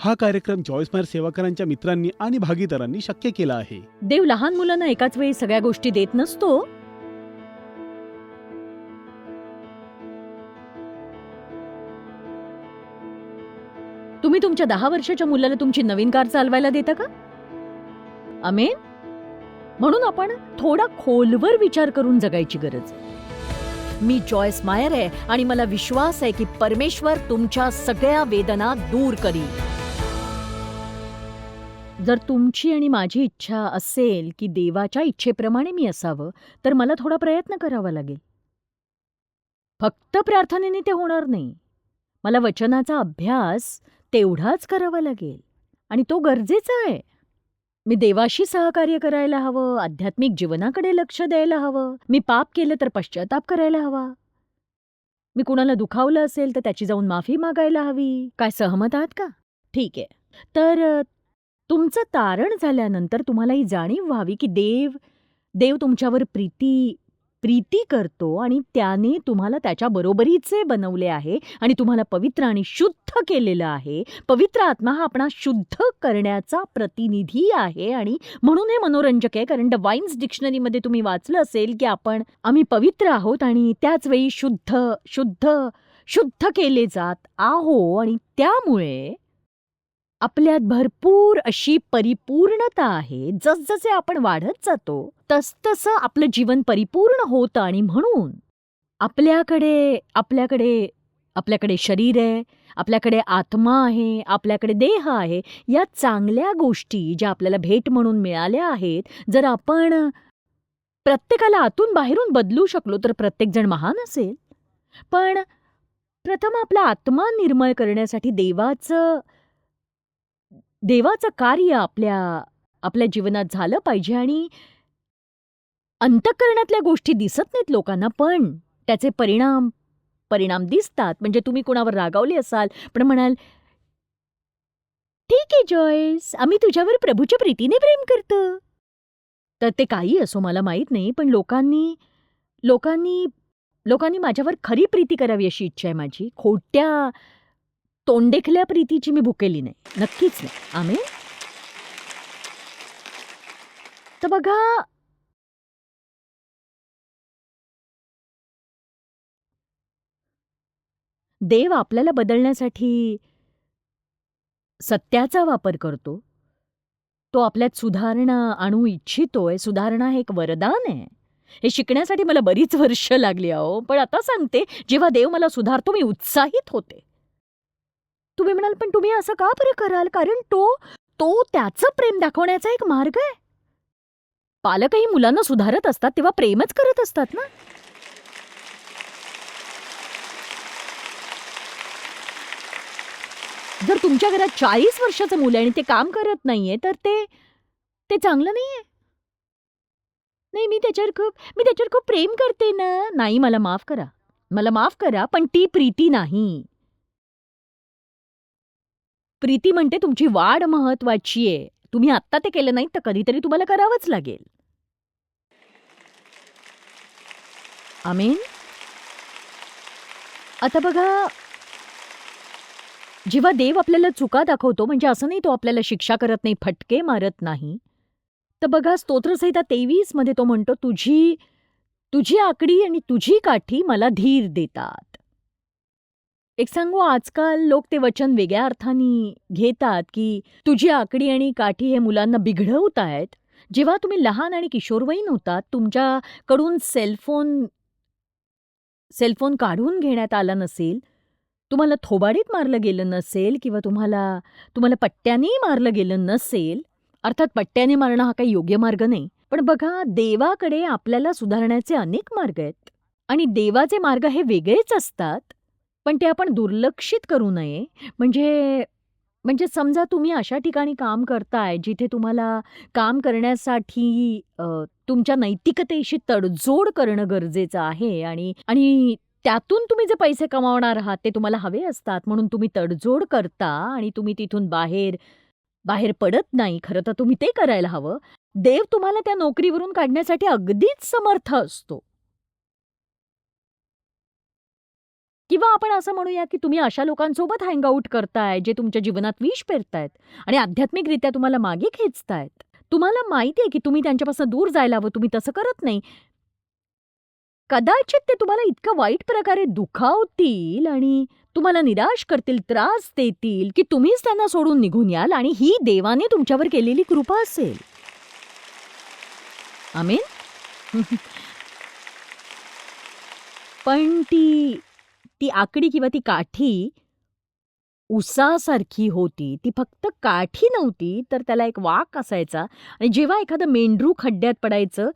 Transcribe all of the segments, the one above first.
हा कार्यक्रम जॉईस मायर सेवाकरांच्या मित्रांनी आणि भागीदारांनी शक्य केला आहे. देव लहान मुलांना एकाच वेळी सगळ्या गोष्टी देत नसतो? तुम्ही तुमच्या दहा वर्षाच्या मुलाला तुमची नवीन कार चालवायला देता का? अमेन? म्हणून आपण थोडा खोलवर विचार करून जगायची गरज. आहे. मी जॉयस मायर आहे आणि मला विश्वास आहे की परमेश्वर तुमच्या सगळ्या वेदना दूर करील. जर तुमची आणि माझी इच्छा असेल की देवाच्या इच्छेप्रमाणे मी असावं तर मला थोडा प्रयत्न करावा लागेल. फक्त प्रार्थनेने ते होणार नाही. मला वचनाचा अभ्यास तेवढाच करावा लागेल. आणि तो गरजेचा आहे. मी देवाशी सहकार्य करायला हवं आध्यात्मिक जीवनाकडे लक्ष द्यायला हवं मी पाप केलं तर पश्चाताप करायला हवा. मी कुणाला दुखावलं असेल तर त्याची जाऊन माफी मागायला हवी. काय सहमत आहात का? ठीक आहे. तर तुमचं तारण झाल्यानंतर तुम्हाला ही जाणीव व्हावी की देव देव तुमच्यावर प्रीती प्रीती करतो आणि त्याने तुम्हाला त्याच्या बरोबरीचे बनवले आहे आणि तुम्हाला पवित्र आणि शुद्ध केलेलं आहे. पवित्र आत्मा हा आपणा शुद्ध करण्याचा प्रतिनिधी आहे आणि म्हणून हे मनोरंजक आहे कारण द वाईन्स डिक्शनरीमध्ये तुम्ही वाचलं असेल की आपण आम्ही पवित्र आहोत आणि त्याच वेळी शुद्ध शुद्ध शुद्ध केले जात आहो आणि त्यामुळे आपल्यात भरपूर अशी परिपूर्णता आहे. जसजसे आपण वाढत जातो तसतसं आपलं जीवन परिपूर्ण होतं आणि म्हणून आपल्याकडे आपल्याकडे आपल्याकडे शरीर आहे आपल्याकडे आत्मा आहे आपल्याकडे देह आहे या चांगल्या गोष्टी ज्या आपल्याला भेट म्हणून मिळाल्या आहेत जर आपण प्रत्येकाला आतून बाहेरून बदलू शकलो तर प्रत्येकजण महान असेल. पण प्रथम आपला आत्मा निर्मळ करण्यासाठी देवाचं देवाचं कार्य आपल्या आपल्या जीवनात झालं पाहिजे आणि अंतःकरणातल्या गोष्टी दिसत नाहीत लोकांना पण त्याचे परिणाम परिणाम दिसतात. म्हणजे तुम्ही कुणावर रागावले असाल पण म्हणाल ठीक आहे जॉयस आम्ही तुझ्यावर प्रभूच्या प्रीतीने प्रेम करतो. तर ते काही असो मला माहीत नाही पण लोकांनी लोकांनी लोकांनी माझ्यावर खरी प्रीती करावी अशी इच्छा आहे माझी. खोट्या तोंडेखल्या प्रीतीची मी भुकेली नाही. नक्कीच नाही. आम्ही तर बघा देव आपल्याला बदलण्यासाठी सत्याचा वापर करतो. तो आपल्यात सुधारणा आणू इच्छितोय. सुधारणा हे एक वरदान आहे. हे शिकण्यासाठी मला बरीच वर्ष लागली अहो. पण आता सांगते जेव्हा देव मला सुधारतो मी उत्साहित होते. तुम्ही म्हणाल पण तुम्ही असं का बरं कराल? कारण तो तो त्याचं प्रेम दाखवण्याचा एक मार्ग आहे. पालकही मुलांना सुधारत असतात तेव्हा प्रेमच करत असतात ना? जर तुमच्या घरात चाळीस वर्षाचं मुलं आहे आणि ते काम करत नाहीये तर ते ते चांगलं नाहीये. नाही मी त्याच्यावर खूप मी त्याच्यावर खूप प्रेम करते ना. नाही मला माफ करा. मला माफ करा पण ती प्रीती नाही. प्रीती म्हणते तुमची वाढ महत्वाची आहे. तुम्ही आत्ता ते केलं नाही तर कधीतरी तुम्हाला करावंच लागेल. आमीन आता बघा जेव्हा देव आपल्याला चुका दाखवतो म्हणजे असं नाही तो आपल्याला शिक्षा करत नाही फटके मारत नाही तर बघा स्तोत्रसहिता तेवीसमध्ये तो म्हणतो तुझी तुझी आकडी आणि तुझी काठी मला धीर देतात. एक सांगू आजकाल लोक ते वचन वेगळ्या अर्थाने घेतात की तुझी आकडी आणि काठी हे मुलांना बिघडवत आहेत. जेव्हा तुम्ही लहान आणि किशोरवयीन होतात तुमच्याकडून सेलफोन सेलफोन काढून घेण्यात आला नसेल तुम्हाला थोबाडीत मारलं गेलं नसेल किंवा तुम्हाला तुम्हाला पट्ट्याने मारलं गेलं नसेल अर्थात पट्ट्याने मारणं हा काही योग्य मार्ग नाही. पण बघा देवाकडे आपल्याला सुधारण्याचे अनेक मार्ग आहेत. आणि देवाचे मार्ग हे वेगळेच असतात. पण ते आपण दुर्लक्षित करू नये. म्हणजे म्हणजे समजा तुम्ही अशा ठिकाणी काम करताय जिथे तुम्हाला काम करण्यासाठी तुमच्या नैतिकतेशी तडजोड करणं गरजेचं आहे आणि आणि त्यातून तुम्ही जे पैसे कमावणार आहात ते तुम्हाला हवे असतात. म्हणून तुम्ही तडजोड करता आणि तुम्ही तिथून बाहेर बाहेर पडत नाही. खरं तर तुम्ही ते करायला हवं. देव तुम्हाला त्या नोकरीवरून काढण्यासाठी अगदीच समर्थ असतो. किंवा आपण असं म्हणूया की तुम्ही अशा लोकांसोबत हँगआउट करताय जे तुमच्या जीवनात विष पेरतायत आणि आध्यात्मिकरित्या तुम्हाला मागे खेचतायत. तुम्हाला माहिती आहे की तुम्ही त्यांच्यापासून दूर जायला हवं तुम्ही तसं करत नाही. कदाचित ते तुम्हाला इतकं वाईट प्रकारे दुखावतील आणि तुम्हाला निराश करतील त्रास देतील की तुम्हीच त्यांना सोडून निघून याल आणि ही देवाने तुमच्यावर केलेली कृपा असेल. आमीन? पण ती ती आकडी किंवा ती काठी उसासारखी होती. ती फक्त काठी नव्हती तर त्याला एक वाक असायचा. आणि जेव्हा एखादं मेंढरू खड्ड्यात पडायचं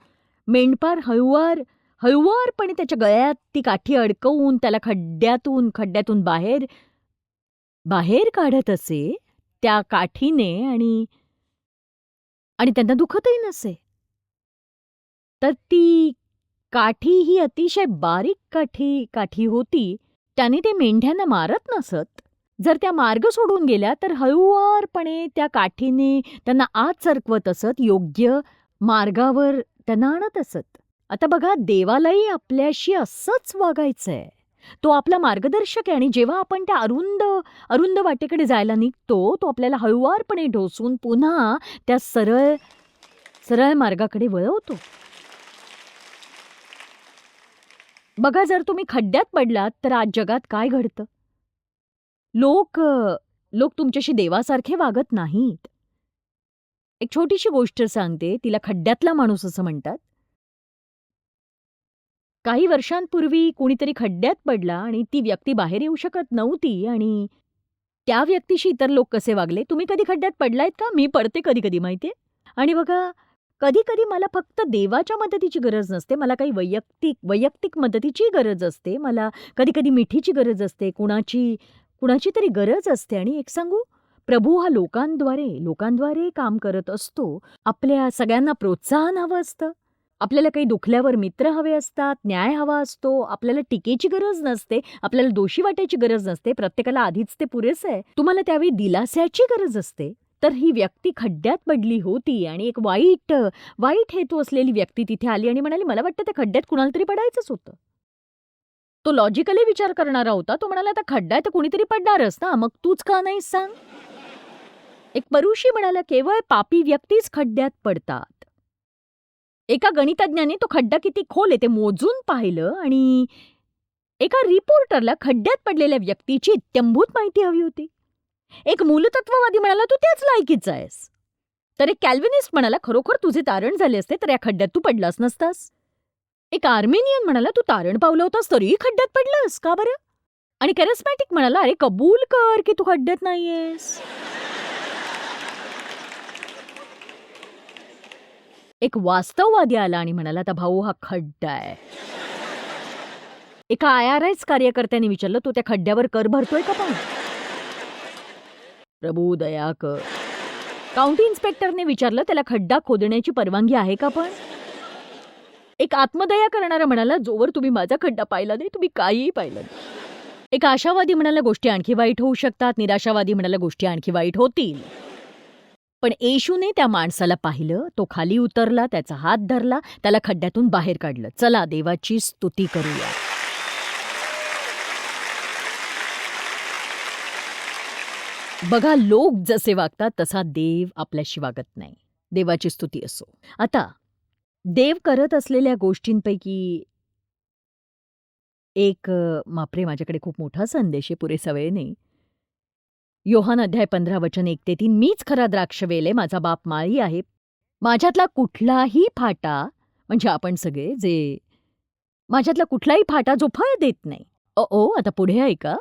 मेंढपार हळुवार हळुवारपणे त्याच्या गळ्यात ती काठी अडकवून त्याला खड्ड्यातून खड्ड्यातून बाहेर बाहेर काढत असे त्या काठीने आणि आणि त्यांना दुखतही नसे. तर ती काठी ही अतिशय बारीक काठी काठी होती. त्याने ते मेंढ्यांना मारत नसत. जर त्या मार्ग सोडून गेल्या तर हळुवारपणे त्या काठीने त्यांना आत सरकवत असत योग्य मार्गावर त्यांना आणत असत. आता बघा देवालाही आपल्याशी असंच वागायचंय. तो आपला मार्गदर्शक आहे आणि जेव्हा आपण त्या अरुंद अरुंद वाटेकडे जायला निघतो तो आपल्याला हळुवारपणे ढोसून पुन्हा त्या सरळ सरळ मार्गाकडे वळवतो. बघा जर तुम्ही खड्ड्यात पडलात तर आज जगात काय घडतं? लोक लोक तुमच्याशी देवासारखे वागत नाहीत. एक छोटीशी गोष्ट सांगते तिला खड्ड्यातला माणूस असं म्हणतात. काही वर्षांपूर्वी कुणीतरी खड्ड्यात पडला आणि ती व्यक्ती बाहेर येऊ शकत नव्हती आणि त्या व्यक्तीशी इतर लोक कसे वागले? तुम्ही कधी खड्ड्यात पडलायत का? मी पडते कधी कधी माहितीये? आणि बघा कधी कधी मला फक्त देवाच्या मदतीची गरज नसते मला काही वैयक्तिक वैयक्तिक मदतीची गरज असते मला कधी कधी मिठीची गरज असते कुणाची कुणाची तरी गरज असते. आणि एक सांगू? प्रभू हा लोकांद्वारे लोकांद्वारे काम करत असतो. आपल्या सगळ्यांना प्रोत्साहन हवं असतं. आपल्याला काही दुखल्यावर मित्र हवे असतात न्याय हवा असतो आपल्याला टीकेची गरज नसते आपल्याला दोषी वाटायची गरज नसते प्रत्येकाला आधीच ते पुरेसं आहे. तुम्हाला त्यावेळी दिलास्याची गरज असते. तर ही व्यक्ती खड्ड्यात पडली होती आणि एक वाईट वाईट हेतू असलेली व्यक्ती तिथे आली आणि म्हणाली मला वाटतं त्या खड्ड्यात कुणाला तरी पडायचंच होतं. तो लॉजिकली विचार करणारा होता. तो म्हणाला आता खड्डा आहे तर कुणीतरी पडणारच ना मग तूच का नाही सांग? एक परुषी म्हणाला केवळ पापी व्यक्तीच खड्ड्यात पडतात. एका गणितज्ञाने तो खड्डा किती खोल आहे ते मोजून पाहिलं आणि एका रिपोर्टरला खड्ड्यात पडलेल्या व्यक्तीची इत्यंभूत माहिती हवी होती. एक मूलतत्ववादी म्हणाला तू त्याच लायकीचा आहेस. तर एक कॅल्विनिस्ट म्हणाला खरोखर तुझे तारण झाले असते तर या खड्ड्यात तू पडलास नसतास. एक आर्मेनियन म्हणाला तू तारण पावलं होतास तरीही खड्ड्यात पडलास का बरं? आणि कॅरिस्मॅटिक म्हणाला अरे कबूल कर की तू खड्ड्यात नाहीयेस. एक वास्तववादी आला आणि म्हणाला आता भाऊ हा खड्डा आहे. एका आय आर एस कार्यकर्त्याने विचारलं तो त्या खड्ड्यावर कर भरतोय का पण? प्रभू दया कर. काउंटी इन्स्पेक्टरने विचारलं त्याला खड्डा खोदण्याची परवानगी आहे का पण? एक आत्मदया करणारा म्हणाला जोवर तुम्ही माझा खड्डा पाहिला नाही तुम्ही काहीही पाहिलं नाही. एक आशावादी म्हणाला गोष्टी आणखी वाईट होऊ शकतात. निराशावादी म्हणाला गोष्टी आणखी वाईट होतील. पण येशूने त्या माणसाला पाहिलं तो खाली उतरला त्याचा हात धरला त्याला खड्ड्यातून बाहेर काढलं. चला देवाची स्तुती करूया. बघा लोक जसे वागतात तसा देव आपल्याशी वागत नाही. देवाची स्तुती असो. आता देव करत असलेल्या गोष्टींपैकी एक मापरे माझ्याकडे खूप मोठा संदेश आहे पुरेसा वेळ नाही. योहान अध्याय पंधरा वचन एक ते तीन मीच खरा द्राक्ष वेले माझा बाप माळी आहे. माझ्यातला कुठलाही फाटा म्हणजे आपण सगळे जे माझ्यातला कुठलाही फाटा जो फळ देत नाही. ओ ओ आता पुढे ऐका.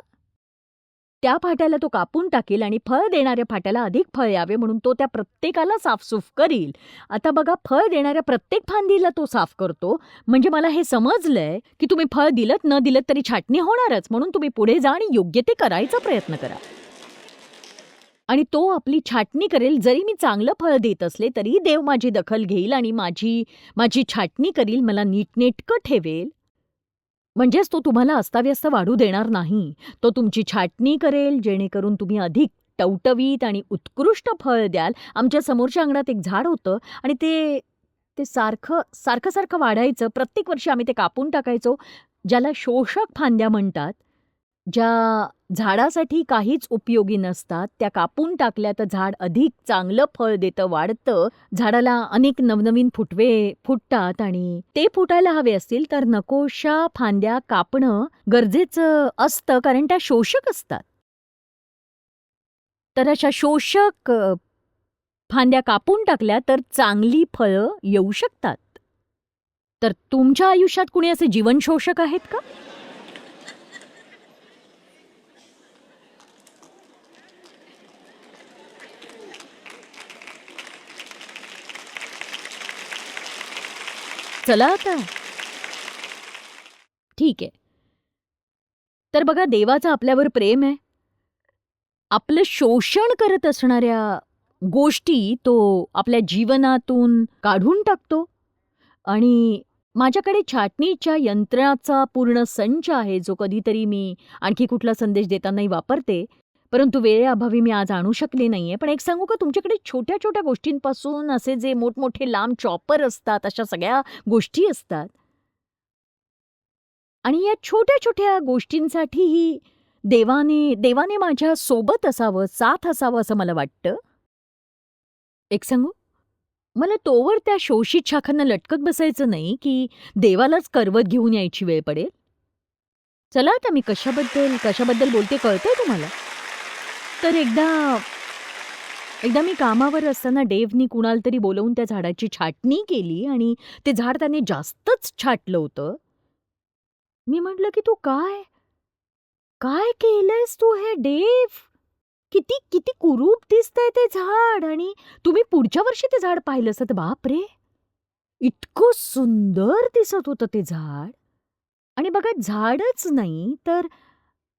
त्या फाट्याला तो कापून टाकेल आणि फळ देणाऱ्या फाट्याला अधिक फळ यावे म्हणून तो त्या प्रत्येकाला साफसूफ करील. आता बघा फळ देणाऱ्या प्रत्येक फांदीला तो साफ करतो. म्हणजे मला हे समजलंय की तुम्ही फळ दिलत न दिलत तरी छाटणी होणारच. म्हणून तुम्ही पुढे जा आणि योग्य ते करायचा प्रयत्न करा. आणि तो आपली छाटणी करेल. जरी मी चांगलं फळ देत असले तरी देव माझी दखल घेईल आणि माझी माझी छाटणी करील. मला नीटनेटकं ठेवेल. म्हणजेच तो तुम्हाला अस्ताव्यस्त वाढू देणार नाही. तो तुमची छाटणी करेल जेणेकरून तुम्ही अधिक टवटवीत आणि उत्कृष्ट फळ द्याल. आमच्या समोरच्या अंगणात एक झाड होतं आणि ते ते सारखं सारखं सारखं वाढायचं. प्रत्येक वर्षी आम्ही ते कापून टाकायचो. ज्याला शोषक फांद्या म्हणतात ज्या झाडासाठी काहीच उपयोगी नसतात त्या कापून टाकल्या तर झाड अधिक चांगलं फळ देतं वाढतं. झाडाला अनेक नवनवीन फुटवे फुटतात आणि ते फुटायला हवे असतील तर नकोशा फांद्या कापणं गरजेचं असतं कारण त्या शोषक असतात. तर अशा शोषक फांद्या कापून टाकल्या तर चांगली फळं येऊ शकतात. तर तुमच्या आयुष्यात कुणी असे जीवनशोषक आहेत का? चला आता. ठीक आहे. तर बघा देवाचं आपल्यावर प्रेम आहे. आपलं शोषण करत असणाऱ्या गोष्टी तो आपल्या जीवनातून काढून टाकतो. आणि माझ्याकडे छाटणीच्या यंत्राचा पूर्ण संच आहे जो कधीतरी मी आणखी कुठला संदेश देतानाही वापरते. परंतु वेळेअभावी मी आज आणू शकले नाहीये. पण एक सांगू का? तुमच्याकडे छोट्या छोट्या गोष्टींपासून असे जे मोठमोठे लांब चॉपर असतात अशा सगळ्या गोष्टी असतात. आणि या छोट्या छोट्या गोष्टींसाठीही देवाने देवाने माझ्या सोबत असावं साथ असावं असं मला वाटतं. एक सांगू? मला तोवर त्या शोषित शाखांना लटकत बसायचं नाही की देवालाच करवत घेऊन यायची वेळ पडेल. चला आता मी कशाबद्दल कशाबद्दल बोलते कळतंय तुम्हाला? तर एकदा एकदा मी कामावर असताना डेव्हनी कुणाला तरी बोलवून त्या झाडाची छाटणी केली आणि ते झाड त्याने जास्तच छाटलं होतं. मी म्हटलं की तू काय? काय केलंयस तू हे डेव किती किती कुरूप दिसतंय ते झाड आणि तुम्ही पुढच्या वर्षी ते झाड पाहिलं असत बाप रे! इतकं सुंदर दिसत होतं ते झाड. आणि बघा झाडच नाही तर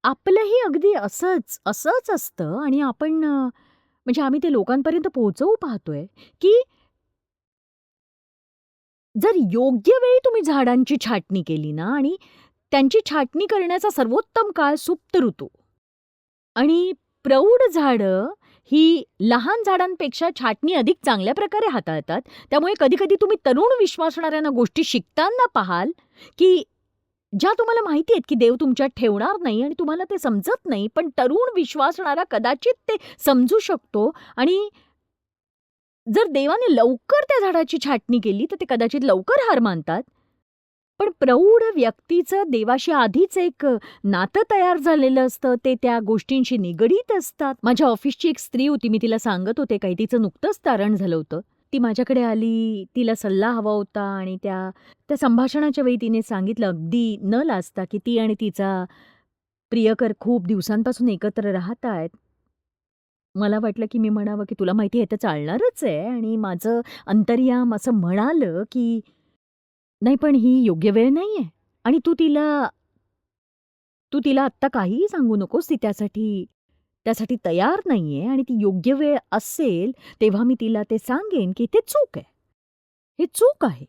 आपलंही अगदी असंच असंच असतं आणि आपण म्हणजे आम्ही ते लोकांपर्यंत पोहोचवू पाहतोय की जर योग्य वेळी तुम्ही झाडांची छाटणी केली ना आणि त्यांची छाटणी करण्याचा सर्वोत्तम काळ सुप्त ऋतू. आणि प्रौढ झाडं ही लहान झाडांपेक्षा छाटणी अधिक चांगल्या प्रकारे हाताळतात. त्यामुळे कधीकधी तुम्ही तरुण विश्वासणाऱ्यांना गोष्टी शिकताना पाहाल की ज्या तुम्हाला माहिती आहेत की देव तुमच्यात ठेवणार नाही आणि तुम्हाला ते समजत नाही पण तरुण विश्वासणारा कदाचित ते समजू शकतो आणि जर देवाने लवकर त्या झाडाची छाटणी केली तर ते कदाचित लवकर हार मानतात. पण प्रौढ व्यक्तीचं देवाशी आधीच एक नातं तयार झालेलं असतं ते त्या गोष्टींशी निगडीत असतात. माझ्या ऑफिसची एक स्त्री होती मी तिला सांगत होते काही तिचं नुकतंच तारण झालं होतं. ती माझ्याकडे आली तिला सल्ला हवा होता आणि त्या त्या संभाषणाच्या वेळी तिने सांगितलं अगदी न लाजता की ती आणि तिचा प्रियकर खूप दिवसांपासून एकत्र राहत आहेत मला वाटलं की मी म्हणावं की तुला माहिती आहे तर चालणारच आहे आणि माझं अंतर्याम असं म्हणालं की नाही पण ही योग्य वेळ नाही आहे आणि तू तिला तू तिला आत्ता काहीही सांगू नकोस ती त्यासाठी. त्यासाठी तयार नाही आहे आणि ती योग्य वेळ असेल तेव्हा मी तिला ते सांगेन की ते चूक आहे. हे चूक आहे.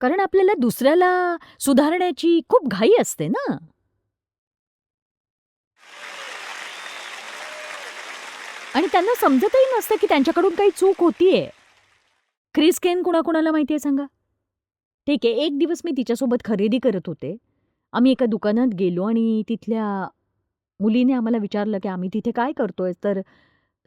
कारण आपल्याला दुसऱ्याला सुधारण्याची खूप घाई असते ना? आणि त्यांना समजतही नसतं की त्यांच्याकडून काही चूक होतीये. क्रिस केन कुणाकुणाला माहिती आहे सांगा? ठीक आहे एक दिवस मी तिच्यासोबत खरेदी करत होते. आम्ही एका दुकानात गेलो आणि तिथल्या मुलीने आम्हाला विचारलं की आम्ही तिथे काय करतोय? तर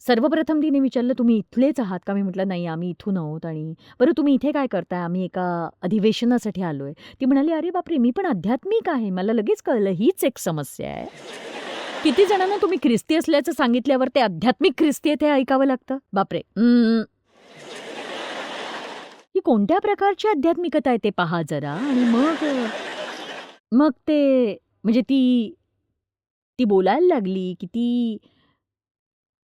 सर्वप्रथम तिने विचारलं तुम्ही इथलेच आहात का? मी म्हटलं नाही आम्ही इथून आहोत आणि बरं तुम्ही इथे काय करताय? आम्ही एका अधिवेशनासाठी आलोय. ती म्हणाली अरे बापरे मी पण आध्यात्मिक आहे. मला लगेच कळलं हीच एक समस्या आहे. किती जणांना तुम्ही ख्रिस्ती असल्याचं सांगितल्यावर ते आध्यात्मिक ख्रिस्ती आहे ते ऐकावं लागतं? बापरे. ही कोणत्या प्रकारची आध्यात्मिकता आहे ते पहा जरा आणि मग मग ते म्हणजे ती ती बोलायला लागली की ती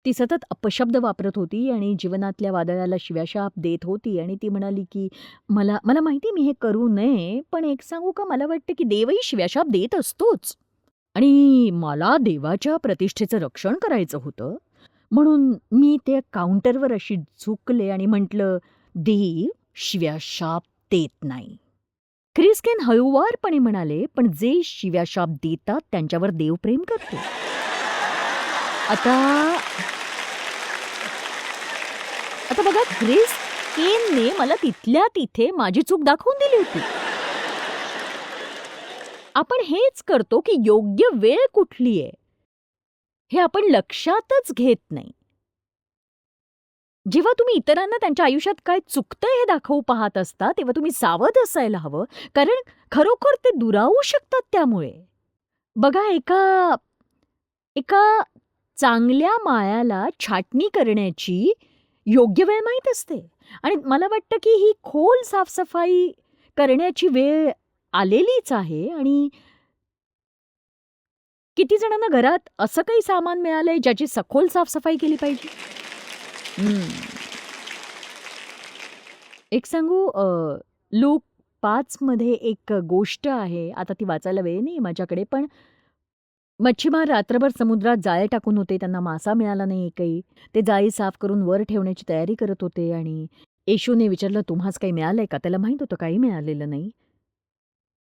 ती सतत अपशब्द वापरत होती आणि जीवनातल्या वादळाला शिव्याशाप देत होती आणि ती म्हणाली की मला मला माहिती मी हे करू नये पण एक सांगू का? मला वाटतं की देवही शिव्याशाप देत असतोच. आणि मला देवाच्या प्रतिष्ठेचं रक्षण करायचं होतं. म्हणून मी त्या काउंटरवर अशी झुकले आणि म्हटलं देव शिव्याशाप देत नाही. ख्रिस्केन हळुवारपणे म्हणाले पण जे शिव्याशाप देतात त्यांच्यावर देव प्रेम करतो. आता आता बघा क्रिस केनने मला तिथल्या तिथे माझी चूक दाखवून दिली होती. आपण हेच करतो की योग्य वेळ कुठली आहे हे आपण लक्षातच घेत नाही. जेव्हा तुम्ही इतरांना त्यांच्या आयुष्यात काय चुकतंय हे दाखवू पाहत असता तेव्हा तुम्ही सावध असायला हवं कारण खरोखर ते दुरावू शकतात त्यामुळे. बघा एका एका चांगल्या माळ्याला छाटणी करण्याची योग्य वेळ माहीत असते. आणि मला वाटतं की ही खोल साफसफाई करण्याची वेळ आलेलीच आहे आणि किती जणांना घरात असं काही सामान मिळालंय ज्याची सखोल साफसफाई केली पाहिजे? हम्म. एक सांगू अ, लूक पाच मध्ये एक गोष्ट आहे आता ती वाचायला वेळ नाही माझ्याकडे पण मच्छीमार रात्रभर समुद्रात जाळे टाकून होते त्यांना मासा मिळाला नाही काही ते जाळी साफ करून वर ठेवण्याची तयारी करत होते आणि येशूने विचारलं तुम्हाच काही मिळालंय का? त्याला माहीत होतं काही मिळालेलं नाही.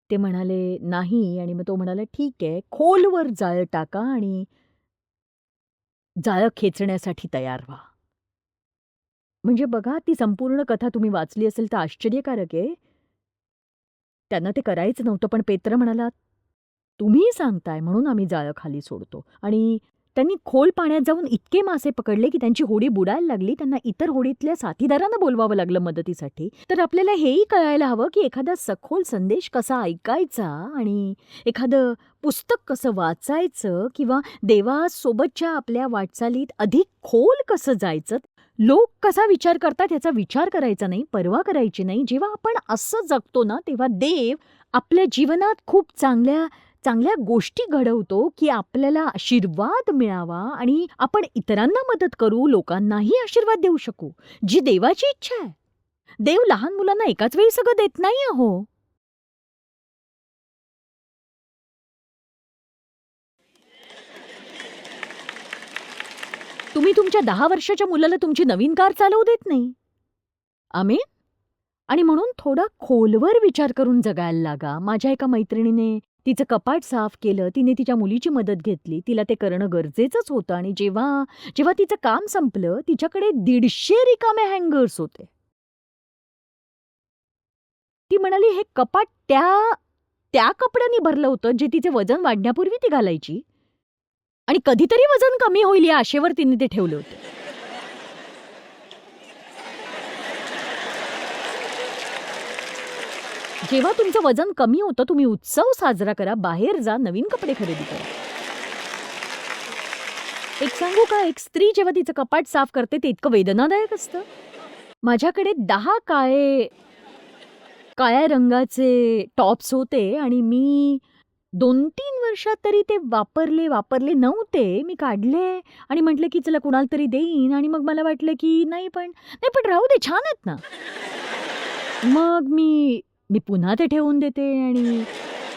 ते म्हणाले नाही. आणि मग तो म्हणाला ठीक आहे खोलवर जाळं टाका आणि जाळं खेचण्यासाठी तयार व्हा. म्हणजे बघा ती संपूर्ण कथा तुम्ही वाचली असेल तर आश्चर्यकारक आहे. त्यांना ते करायचं नव्हतं पण पेत्र म्हणाला तुम्ही सांगताय म्हणून आम्ही जाळं खाली सोडतो. आणि त्यांनी खोल पाण्यात जाऊन इतके मासे पकडले की त्यांची होडी बुडायला लागली. त्यांना इतर होडीतल्या साथीदारांना बोलवावं लागलं मदतीसाठी. तर आपल्याला हेही कळायला हवं की एखादा सखोल संदेश कसा ऐकायचा आणि एखादं पुस्तक कसं वाचायचं किंवा देवासोबतच्या आपल्या वाटचालीत अधिक खोल कसं जायचं लोक कसा विचार करतात याचा विचार करायचा नाही परवा करायची नाही. जेव्हा आपण असं जगतो ना तेव्हा देव आपल्या जीवनात खूप चांगल्या चांगल्या गोष्टी घडवतो की आपल्याला आशीर्वाद मिळावा आणि आपण इतरांना मदत करू लोकांनाही आशीर्वाद देऊ शकू जी देवाची इच्छा आहे. देव लहान मुलांना एकाच वेळी सगळं देत नाही अहो. तुम्ही तुमच्या दहा वर्षाच्या मुलाला तुमची नवीन कार चालवू देत नाही. आम्ही आणि म्हणून थोडा खोलवर विचार करून जगायला लागा. माझ्या एका मैत्रिणीने तिचं कपाट साफ केलं. तिने तिच्या मुलीची मदत घेतली. तिला ते करणं गरजेचंच होतं. आणि जेव्हा जेव्हा तिचं काम संपलं तिच्याकडे दीडशे रिकामे हँगर्स होते. ती म्हणाली हे कपाट त्या त्या कपड्यांनी भरलं होतं जे तिचे वजन वाढण्यापूर्वी ती घालायची? आणि कधीतरी वजन कमी होईल या आशेवर तिने ते ठेवलं होतं. जेव्हा तुमचं वजन कमी होतं तुम्ही उत्सव साजरा करा बाहेर जा नवीन कपडे खरेदी करा. एक सांगू का एक स्त्री जेव्हा तिचं कपाट साफ करते ते इतकं वेदनादायक असतं. माझ्याकडे दहा काळे काळ्या रंगाचे टॉप्स होते आणि मी दोन तीन वर्षात तरी ते वापरले वापरले नव्हते. मी काढले आणि म्हटलं की चला कुणाला तरी देईन आणि मग मला वाटलं की नाही पण नाही पण राहू दे छान आहेत ना. मग मी मी पुन्हा ते ठेवून देते आणि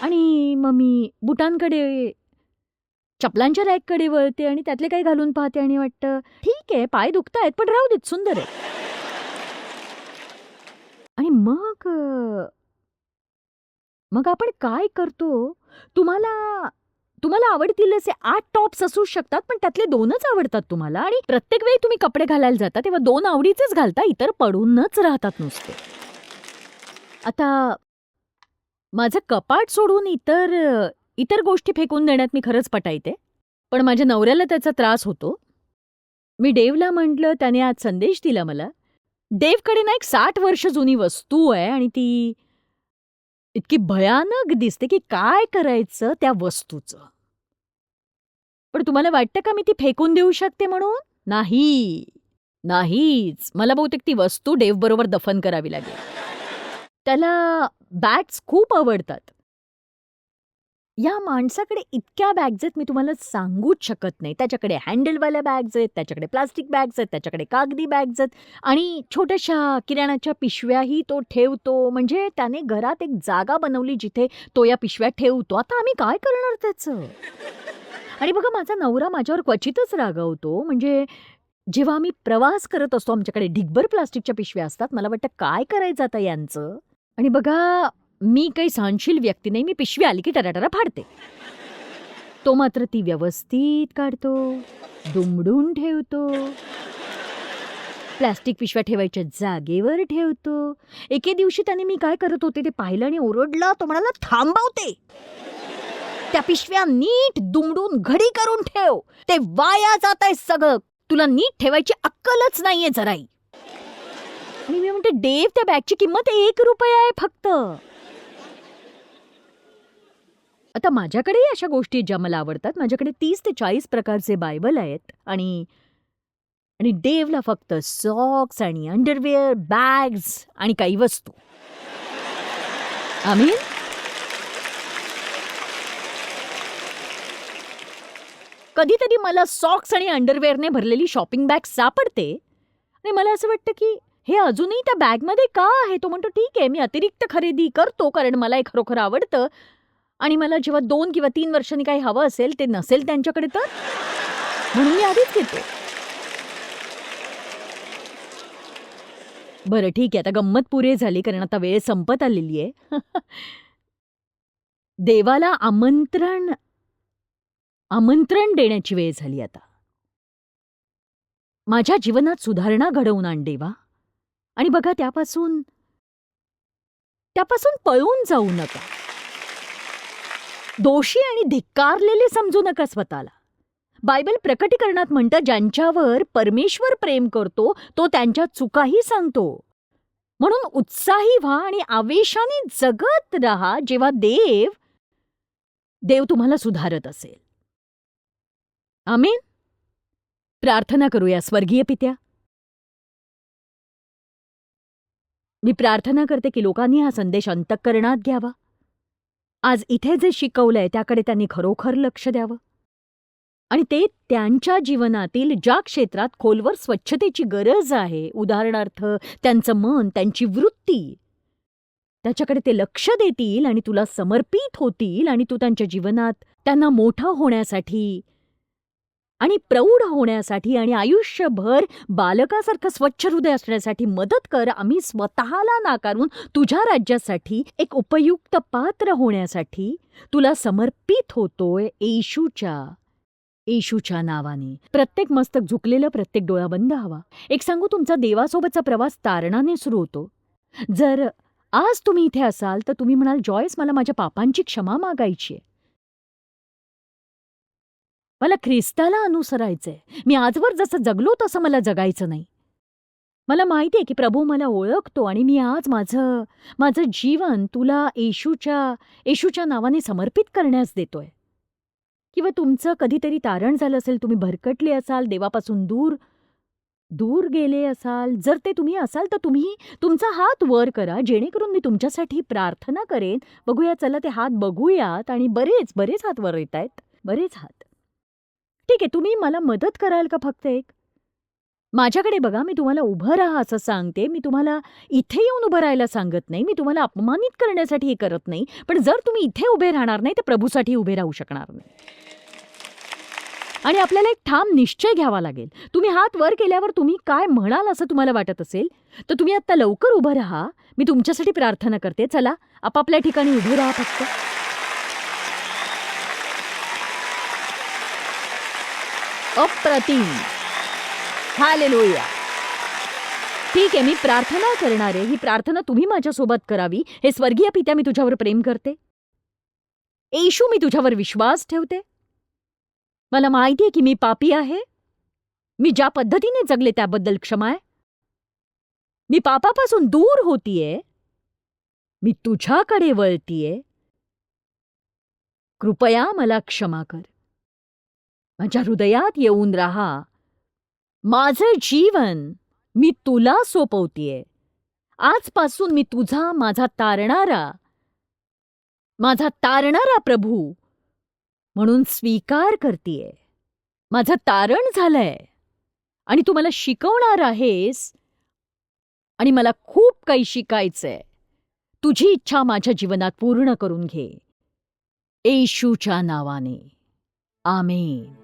आणि मग मी बुटांकडे चपलांच्या रॅककडे वळते आणि त्यातले काही घालून पाहते आणि वाटतं ठीक आहे पाय दुखतायत पण राहू देत सुंदर आहे. आणि मग मग आपण काय करतो? तुम्हाला तुम्हाला आवडतील असे आठ टॉप्स असू शकतात पण त्यातले दोनच आवडतात तुम्हाला आणि प्रत्येक वेळी तुम्ही कपडे घालायला जाता तेव्हा दोन आवडीचेच घालता इतर पडूनच राहतात नुसते. आता माझं कपाट सोडून इतर इतर गोष्टी फेकून देण्यात मी खरंच पटायते पण माझ्या नवऱ्याला त्याचा त्रास होतो. मी डेवला म्हटलं त्याने आज संदेश दिला मला. डेवकडे ना एक साठ वर्ष जुनी वस्तू आहे आणि ती इतकी भयानक दिसते की काय करायचं त्या वस्तूचं. पण तुम्हाला वाटतं का मी ती फेकून देऊ शकते म्हणून? नाही. नाहीच. मला बहुतेक ती वस्तू डेव बरोबर दफन करावी लागेल. त्याला बॅग्स खूप आवडतात. या माणसाकडे इतक्या बॅग्ज आहेत मी तुम्हाला सांगूच शकत नाही. त्याच्याकडे हँडलवाल्या बॅग्ज आहेत त्याच्याकडे प्लास्टिक बॅग्ज आहेत त्याच्याकडे कागदी बॅग्ज आहेत आणि छोट्याशा किराणाच्या पिशव्याही तो ठेवतो. म्हणजे त्याने घरात एक जागा बनवली जिथे तो या पिशव्या ठेवतो. आता आम्ही काय करणार त्याचं? आणि बघा माझा नवरा माझ्यावर क्वचितच रागवतो. म्हणजे जेव्हा आम्ही प्रवास करत असतो आमच्याकडे ढिगभर प्लास्टिकच्या पिशव्या असतात. मला वाटतं काय करायचं आता यांचं? आणि बघा मी काही सहनशील व्यक्ती नाही मी पिशवी आली की टराटरा फाडते. तो मात्र ती व्यवस्थित काढतो दुमडून ठेवतो. प्लास्टिक पिशव्या ठेवायच्या जागेवर ठेवतो. एके दिवशी त्याने मी काय करत होते ते पाहिलं आणि ओरडलं तो म्हणाला थांबवते. त्या पिशव्या नीट दुमडून घडी करून ठेव. ते वाया जात आहे सगळं. तुला नीट ठेवायची अक्कलच नाहीये जराई आणि मी म्हणते डेव त्या बॅगची किंमत एक रुपया आहे फक्त. आता माझ्याकडेही अशा गोष्टी ज्या मला आवडतात. माझ्याकडे तीस ते चाळीस प्रकारचे बायबल आहेत आणि आणि डेवला फक्त सॉक्स आणि अंडरवेअर बॅग्स आणि काही वस्तू. आम्ही कधीतरी मला सॉक्स आणि अंडरवेअरने भरलेली शॉपिंग बॅग सापडते आणि मला असं वाटतं की हे अजूनही त्या बॅगमध्ये का आहे? तो म्हणतो ठीक आहे मी अतिरिक्त खरेदी करतो कारण मला हे खरोखर आवडतं. आणि मला जेव्हा दोन किंवा तीन वर्षांनी काही हवं असेल ते नसेल त्यांच्याकडे तर? म्हणून मी आधीच घेते. बरं ठीक आहे. आता गंमत पुरे झाली कारण आता वेळ संपत आलेली आहे. देवाला आमंत्रण आमंत्रण देण्याची वेळ झाली आता. माझ्या जीवनात सुधारणा घडवून आण देवा. आणि बघा त्यापासून त्यापासून पळून जाऊ नका. दोषी आणि धिक्कारलेले समजू नका स्वतःला. बायबल प्रकटीकरणात म्हणतं ज्यांच्यावर परमेश्वर प्रेम करतो तो त्यांच्या चुकाही सांगतो. म्हणून उत्साही व्हा आणि आवेशाने जगत राहा जेव्हा देव देव तुम्हाला सुधारत असेल. आमीन. प्रार्थना करूया स्वर्गीय पित्या. मी प्रार्थना करते की लोकांनी हा संदेश अंतःकरणात घ्यावा. आज इथे जे शिकवलंय त्याकडे त्यांनी खरोखर लक्ष द्यावं. आणि ते त्यांच्या जीवनातील ज्या क्षेत्रात खोलवर स्वच्छतेची गरज आहे उदाहरणार्थ त्यांचं मन त्यांची वृत्ती त्याच्याकडे ते लक्ष देतील आणि तुला समर्पित होतील आणि तू त्यांच्या जीवनात त्यांना मोठं होण्यासाठी आणि प्रौढ होण्यासाठी आणि आयुष्यभर बालकासारखं स्वच्छ हृदय असण्यासाठी मदत कर. आम्ही स्वतःला नाकारून तुझ्या राज्यासाठी एक उपयुक्त पात्र होण्यासाठी तुला समर्पित होतोय येशूच्या येशूच्या नावाने. प्रत्येक मस्तक झुकलेलं प्रत्येक डोळा बंद हवा. एक सांगू तुमचा देवासोबतचा प्रवास तारणाने सुरू होतो. जर आज तुम्ही इथे असाल तर तुम्ही म्हणाल जॉयस मला माझ्या पापांची क्षमा मागायची आहे. मला ख्रिस्ताला अनुसरायचंय. मी आजवर जसं जगलो तसं मला जगायचं नाही. मला माहिती आहे की प्रभू मला ओळखतो आणि मी आज माझं माझं जीवन तुला येशूच्या येशूच्या नावाने समर्पित करण्यास देतोय. किंवा तुमचं कधीतरी तारण झालं असेल तुम्ही भरकटले असाल देवापासून दूर दूर गेले असाल जर ते तुम्ही असाल तर तुम्ही तुमचा हात वर करा जेणेकरून मी तुमच्यासाठी प्रार्थना करेन. बघूया चला ते हात बघूयात आणि बरेच बरेच हात वर येत आहेत बरेच हात. ठीक आहे तुम्ही मला मदत कराल का फक्त एक? माझ्याकडे बघा मी तुम्हाला उभं राहा असं सांगते. मी तुम्हाला इथे येऊन उभं राहायला सांगत नाही. मी तुम्हाला अपमानित करण्यासाठी हे करत नाही. पण जर तुम्ही इथे उभे राहणार नाही तर प्रभूसाठी उभे राहू शकणार नाही. आणि आपल्याला एक ठाम निश्चय घ्यावा लागेल. तुम्ही हात वर केल्यावर तुम्ही काय म्हणाल असं तुम्हाला वाटत असेल तर तुम्ही आत्ता लवकर उभं राहा. मी तुमच्यासाठी प्रार्थना करते. चला आपापल्या ठिकाणी उभे राहा फक्त. अप्रतिम. हालेलुया. ठीक आहे मी प्रार्थना करणारे ही प्रार्थना तुम्ही माझ्यासोबत करावी. हे स्वर्गीय पित्या मी तुझ्यावर प्रेम करते. येशू मी तुझ्यावर विश्वास ठेवते. मला माहिती आहे की मी पापी आहे. मी ज्या पद्धतीने जगले त्याबद्दल क्षमा आहे. मी पापापासून दूर होतीये. मी तुझ्याकडे वळतीये. कृपया मला क्षमा कर. माझ्या हृदयात येऊन राहा. माझं जीवन मी तुला सोपवतीये. आजपासून मी तुझा माझा तारणारा माझा तारणारा प्रभू म्हणून स्वीकार करतीये. माझं तारण झालंय. आणि तू मला शिकवणार आहेस. आणि मला खूप काही शिकायचंय. तुझी इच्छा माझ्या जीवनात पूर्ण करून घे. येशूच्या नावाने. आमेन.